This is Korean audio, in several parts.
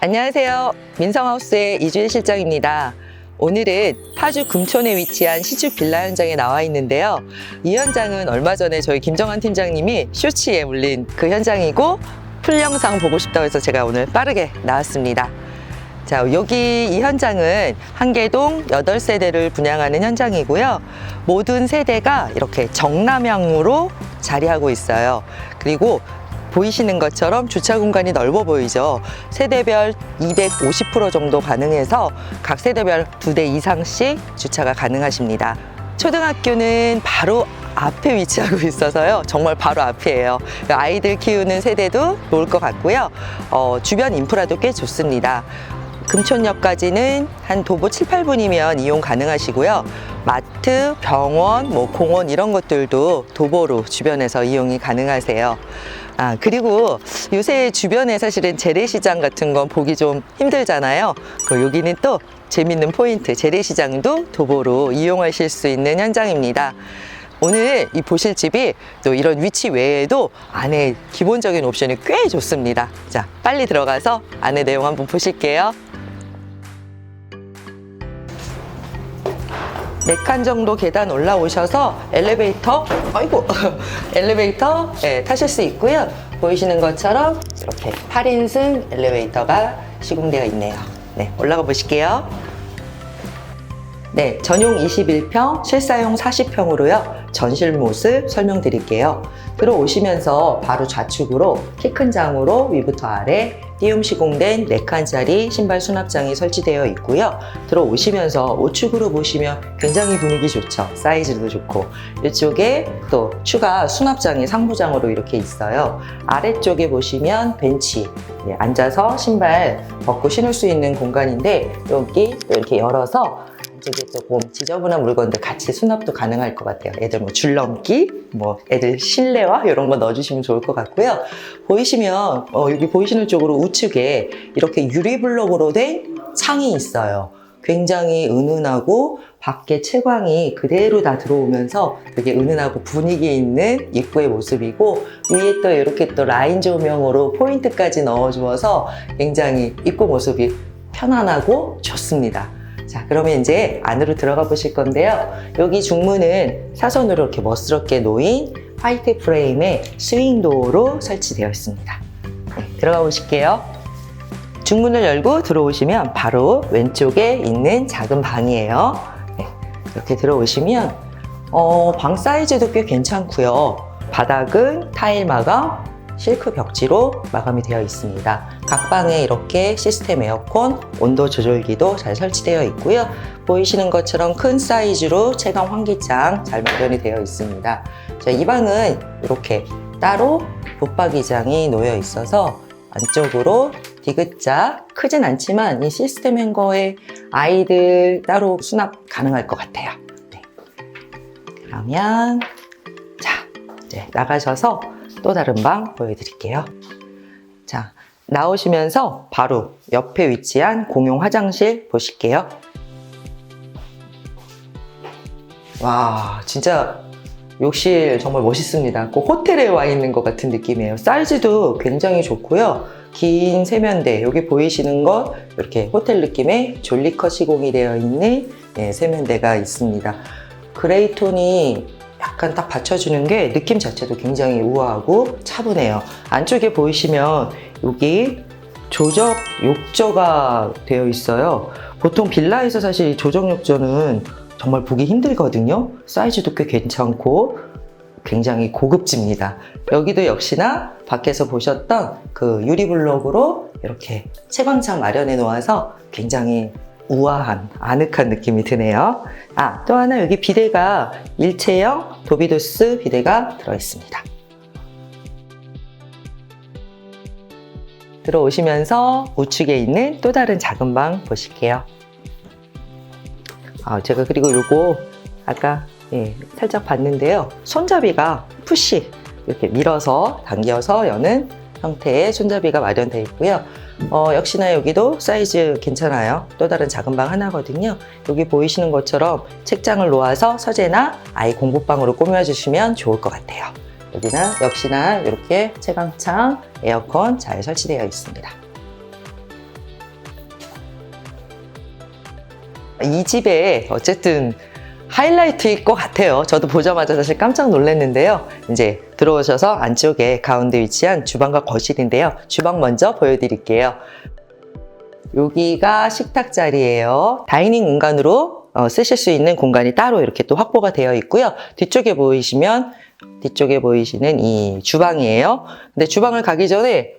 안녕하세요. 민성하우스의 이주일 실장입니다. 오늘은 파주 금촌에 위치한 시축 빌라 현장에 나와 있는데요. 이 현장은 얼마 전에 저희 김정환 팀장님이 쇼츠에 물린 그 현장이고 풀 영상 보고 싶다고 해서 제가 오늘 빠르게 나왔습니다. 자, 여기 이 현장은 한계동 8세대를 분양하는 현장이고요. 모든 세대가 이렇게 정남향으로 자리하고 있어요. 그리고 보이시는 것처럼 주차 공간이 넓어 보이죠. 세대별 250% 정도 가능해서 각 세대별 두 대 이상씩 주차가 가능하십니다. 초등학교는 바로 앞에 위치하고 있어서요. 정말 바로 앞이에요. 아이들 키우는 세대도 좋을 것 같고요. 어, 주변 인프라도 꽤 좋습니다. 금촌역까지는 한 도보 7, 8분이면 이용 가능하시고요. 마트, 병원, 뭐 공원 이런 것들도 도보로 주변에서 이용이 가능하세요. 아, 그리고 요새 주변에 사실은 재래시장 같은 건 보기 좀 힘들잖아요. 그 여기는 또 재밌는 포인트, 재래시장도 도보로 이용하실 수 있는 현장입니다. 오늘 이 보실 집이 또 이런 위치 외에도 안에 기본적인 옵션이 꽤 좋습니다. 자, 빨리 들어가서 안에 내용 한번 보실게요. 네 칸 정도 계단 올라오셔서 엘리베이터, 아이고, 엘리베이터 예, 타실 수 있고요. 보이시는 것처럼 이렇게 8인승 엘리베이터가 시공되어 있네요. 네, 올라가 보실게요. 네, 전용 21평, 실사용 40평으로요. 전실 모습 설명드릴게요. 들어오시면서 바로 좌측으로 키 큰 장으로 위부터 아래 띄움 시공된 4칸짜리 신발 수납장이 설치되어 있고요. 들어오시면서 우측으로 보시면 굉장히 분위기 좋죠. 사이즈도 좋고. 이쪽에 또 추가 수납장이 상부장으로 이렇게 있어요. 아래쪽에 보시면 벤치, 네, 앉아서 신발 벗고 신을 수 있는 공간인데 여기 또 이렇게 열어서 이게 조금 지저분한 물건들 같이 수납도 가능할 것 같아요. 애들 뭐 줄넘기, 뭐 애들 실내화 이런 거 넣어주시면 좋을 것 같고요. 보이시면 어, 여기 보이시는 쪽으로 우측에 이렇게 유리 블록으로 된 창이 있어요. 굉장히 은은하고 밖에 채광이 그대로 다 들어오면서 되게 은은하고 분위기 있는 입구의 모습이고 위에 또 이렇게 또 라인 조명으로 포인트까지 넣어주어서 굉장히 입구 모습이 편안하고 좋습니다. 자, 그러면 이제 안으로 들어가 보실 건데요. 여기 중문은 사선으로 이렇게 멋스럽게 놓인 화이트 프레임의 스윙 도어로 설치되어 있습니다. 네, 들어가 보실게요. 중문을 열고 들어오시면 바로 왼쪽에 있는 작은 방이에요. 네, 이렇게 들어오시면 어, 방 사이즈도 꽤 괜찮고요. 바닥은 타일 마감, 실크 벽지로 마감이 되어 있습니다. 각 방에 이렇게 시스템 에어컨, 온도 조절기도 잘 설치되어 있고요. 보이시는 것처럼 큰 사이즈로 체감 환기장 잘 마련이 되어 있습니다. 자, 이 방은 이렇게 따로 붙박이장이 놓여 있어서 안쪽으로 디귿자 크진 않지만 이 시스템 행거에 아이들 따로 수납 가능할 것 같아요. 네. 그러면 자 이제 나가셔서 또 다른 방 보여드릴게요. 자 나오시면서 바로 옆에 위치한 공용 화장실 보실게요. 와 진짜 욕실 정말 멋있습니다. 꼭 호텔에 와 있는 것 같은 느낌이에요. 사이즈도 굉장히 좋고요. 긴 세면대 여기 보이시는 것 이렇게 호텔 느낌의 졸리컷 시공이 되어 있는 네, 세면대가 있습니다. 그레이 톤이 약간 딱 받쳐주는 게 느낌 자체도 굉장히 우아하고 차분해요. 안쪽에 보이시면 여기 조적 욕조가 되어 있어요. 보통 빌라에서 사실 이 조적 욕조는 정말 보기 힘들거든요. 사이즈도 꽤 괜찮고 굉장히 고급집니다. 여기도 역시나 밖에서 보셨던 그 유리블록으로 이렇게 채광창 마련해 놓아서 굉장히 우아한, 아늑한 느낌이 드네요. 아, 또 하나 여기 비데가 일체형 도비도스 비데가 들어있습니다. 들어오시면서 우측에 있는 또 다른 작은 방 보실게요. 아, 제가 그리고 요거 아까 예, 살짝 봤는데요. 손잡이가 푸시 이렇게 밀어서 당겨서 여는 형태의 손잡이가 마련되어 있고요. 어, 역시나 여기도 사이즈 괜찮아요. 또 다른 작은 방 하나거든요. 여기 보이시는 것처럼 책장을 놓아서 서재나 아이 공부방으로 꾸며 주시면 좋을 것 같아요. 여기나 역시나 이렇게 채광창, 에어컨 잘 설치되어 있습니다. 이 집에 어쨌든 하이라이트일 것 같아요. 저도 보자마자 사실 깜짝 놀랐는데요. 이제 들어오셔서 안쪽에 가운데 위치한 주방과 거실인데요. 주방 먼저 보여드릴게요. 여기가 식탁 자리예요. 다이닝 공간으로 어, 쓰실 수 있는 공간이 따로 이렇게 또 확보가 되어 있고요. 뒤쪽에 보이시면 뒤쪽에 보이시는 이 주방이에요. 근데 주방을 가기 전에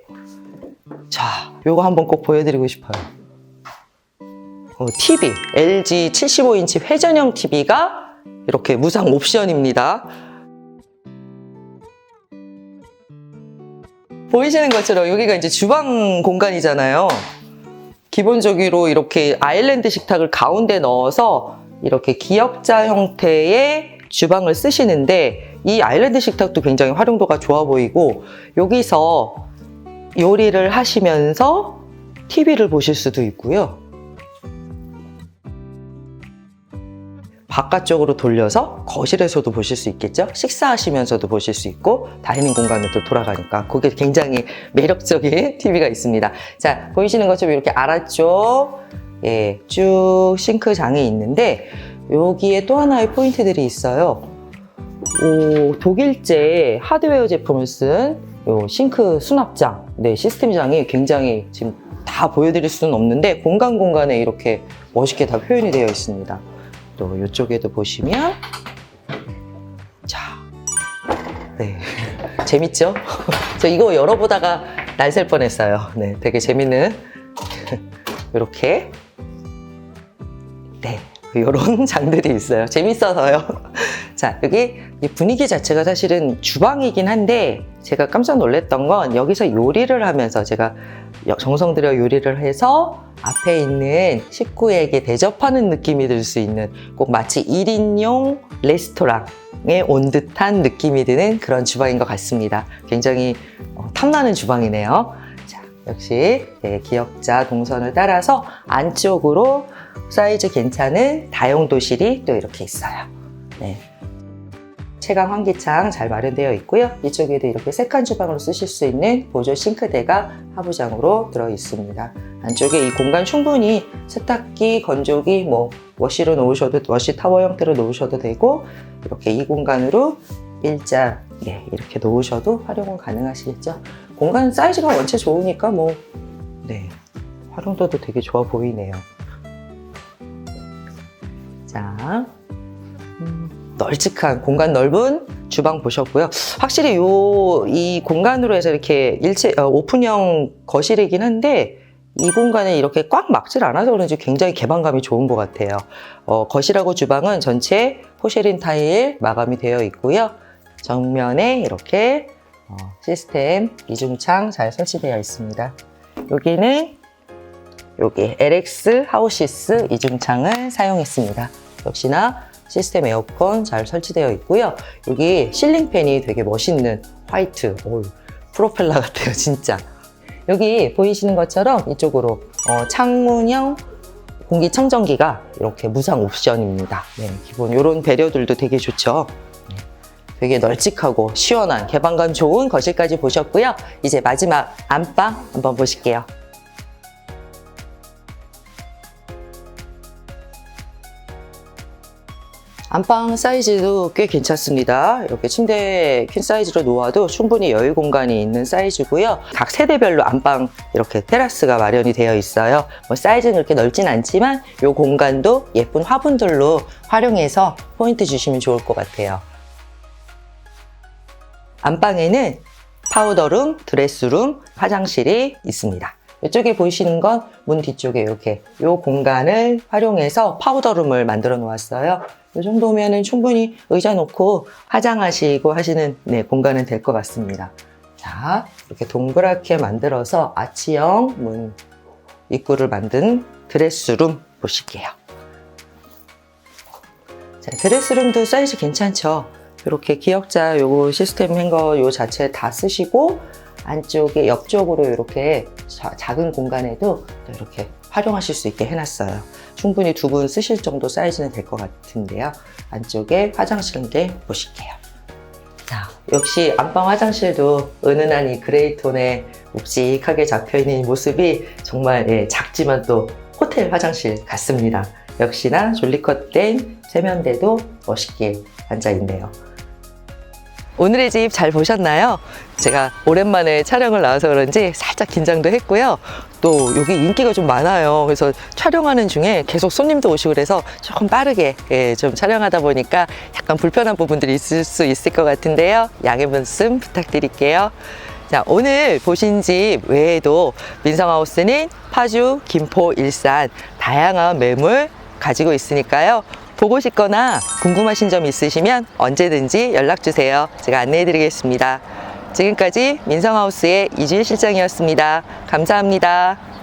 자, 요거 한번 꼭 보여드리고 싶어요. 어, TV, LG 75인치 회전형 TV가 이렇게 무상 옵션입니다. 보이시는 것처럼 여기가 이제 주방 공간이잖아요. 기본적으로 이렇게 아일랜드 식탁을 가운데 넣어서 이렇게 기역자 형태의 주방을 쓰시는데 이 아일랜드 식탁도 굉장히 활용도가 좋아 보이고 여기서 요리를 하시면서 TV를 보실 수도 있고요. 바깥쪽으로 돌려서 거실에서도 보실 수 있겠죠? 식사하시면서도 보실 수 있고 다이닝 공간으로 또 돌아가니까 그게 굉장히 매력적인 TV가 있습니다. 자, 보이시는 것처럼 이렇게 아래쪽 예, 쭉 싱크장이 있는데 여기에 또 하나의 포인트들이 있어요. 오, 독일제 하드웨어 제품을 쓴 요 싱크 수납장, 네, 시스템장이 굉장히 지금 다 보여드릴 수는 없는데 공간 공간에 이렇게 멋있게 다 표현이 되어 있습니다. 또 이쪽에도 보시면 자, 네, 재밌죠? 저 이거 열어보다가 날 셀 뻔했어요. 네, 되게 재밌는 이렇게 네, 이런 장들이 있어요. 재밌어서요. 자, 여기 이 분위기 자체가 사실은 주방이긴 한데 제가 깜짝 놀랐던 건 여기서 요리를 하면서 제가 정성 들여 요리를 해서 앞에 있는 식구에게 대접하는 느낌이 들 수 있는 꼭 마치 1인용 레스토랑에 온 듯한 느낌이 드는 그런 주방인 것 같습니다. 굉장히 어, 탐나는 주방이네요. 자, 역시 네, 기역자 동선을 따라서 안쪽으로 사이즈 괜찮은 다용도실이 또 이렇게 있어요. 네. 채광 환기창 잘 마련되어 있고요. 이쪽에도 이렇게 세칸 주방으로 쓰실 수 있는 보조 싱크대가 하부장으로 들어 있습니다. 안쪽에 이 공간 충분히 세탁기, 건조기, 뭐 워시로 놓으셔도 워시 타워 형태로 놓으셔도 되고 이렇게 이 공간으로 일자 예, 이렇게 놓으셔도 활용은 가능하시겠죠. 공간 사이즈가 원체 좋으니까 뭐 네, 활용도도 되게 좋아 보이네요. 자, 음, 널찍한 공간 넓은 주방 보셨고요. 확실히 요 이 공간으로 해서 이렇게 일체 어, 오픈형 거실이긴 한데 이 공간에 이렇게 꽉 막질 않아서 그런지 굉장히 개방감이 좋은 것 같아요. 어, 거실하고 주방은 전체 포쉐린 타일 마감이 되어 있고요. 정면에 이렇게 어, 시스템 이중창 잘 설치되어 있습니다. 여기는 여기 LX 하우시스 이중창을 사용했습니다. 역시나 시스템 에어컨 잘 설치되어 있고요. 여기 실링팬이 되게 멋있는 화이트, 오, 프로펠러 같아요, 진짜. 여기 보이시는 것처럼 이쪽으로 어, 창문형 공기청정기가 이렇게 무상 옵션입니다. 네, 기본 이런 배려들도 되게 좋죠. 네, 되게 널찍하고 시원한 개방감 좋은 거실까지 보셨고요. 이제 마지막 안방 한번 보실게요. 안방 사이즈도 꽤 괜찮습니다. 이렇게 침대 퀸 사이즈로 놓아도 충분히 여유 공간이 있는 사이즈고요. 각 세대별로 안방 이렇게 테라스가 마련이 되어 있어요. 뭐 사이즈는 그렇게 넓진 않지만 이 공간도 예쁜 화분들로 활용해서 포인트 주시면 좋을 것 같아요. 안방에는 파우더룸, 드레스룸, 화장실이 있습니다. 이쪽에 보이시는 건 문 뒤쪽에 이렇게 이 공간을 활용해서 파우더룸을 만들어 놓았어요. 이 정도면은 충분히 의자 놓고 화장하시고 하시는 네, 공간은 될 것 같습니다. 자, 이렇게 동그랗게 만들어서 아치형 문 입구를 만든 드레스룸 보실게요. 자, 드레스룸도 사이즈 괜찮죠? 이렇게 기역자 요거 시스템 행거 요 자체 다 쓰시고 안쪽에 옆쪽으로 이렇게 자- 작은 공간에도 또 이렇게 활용하실 수 있게 해놨어요. 충분히 두 분 쓰실 정도 사이즈는 될 것 같은데요. 안쪽에 화장실인데 보실게요. 자, 역시 안방 화장실도 은은한 이 그레이 톤에 묵직하게 잡혀있는 이 모습이 정말 예, 작지만 또 호텔 화장실 같습니다. 역시나 졸리컷된 세면대도 멋있게 앉아 있네요. 오늘의 집 잘 보셨나요? 제가 오랜만에 촬영을 나와서 그런지 살짝 긴장도 했고요. 또 여기 인기가 좀 많아요. 그래서 촬영하는 중에 계속 손님도 오시고 그래서 조금 빠르게 예, 좀 촬영하다 보니까 약간 불편한 부분들이 있을 수 있을 것 같은데요. 양해 말씀 부탁드릴게요. 자, 오늘 보신 집 외에도 민성하우스는 파주, 김포, 일산 다양한 매물 가지고 있으니까요. 보고 싶거나 궁금하신 점 있으시면 언제든지 연락 주세요. 제가 안내해 드리겠습니다. 지금까지 민성하우스의 이주일 실장이었습니다. 감사합니다.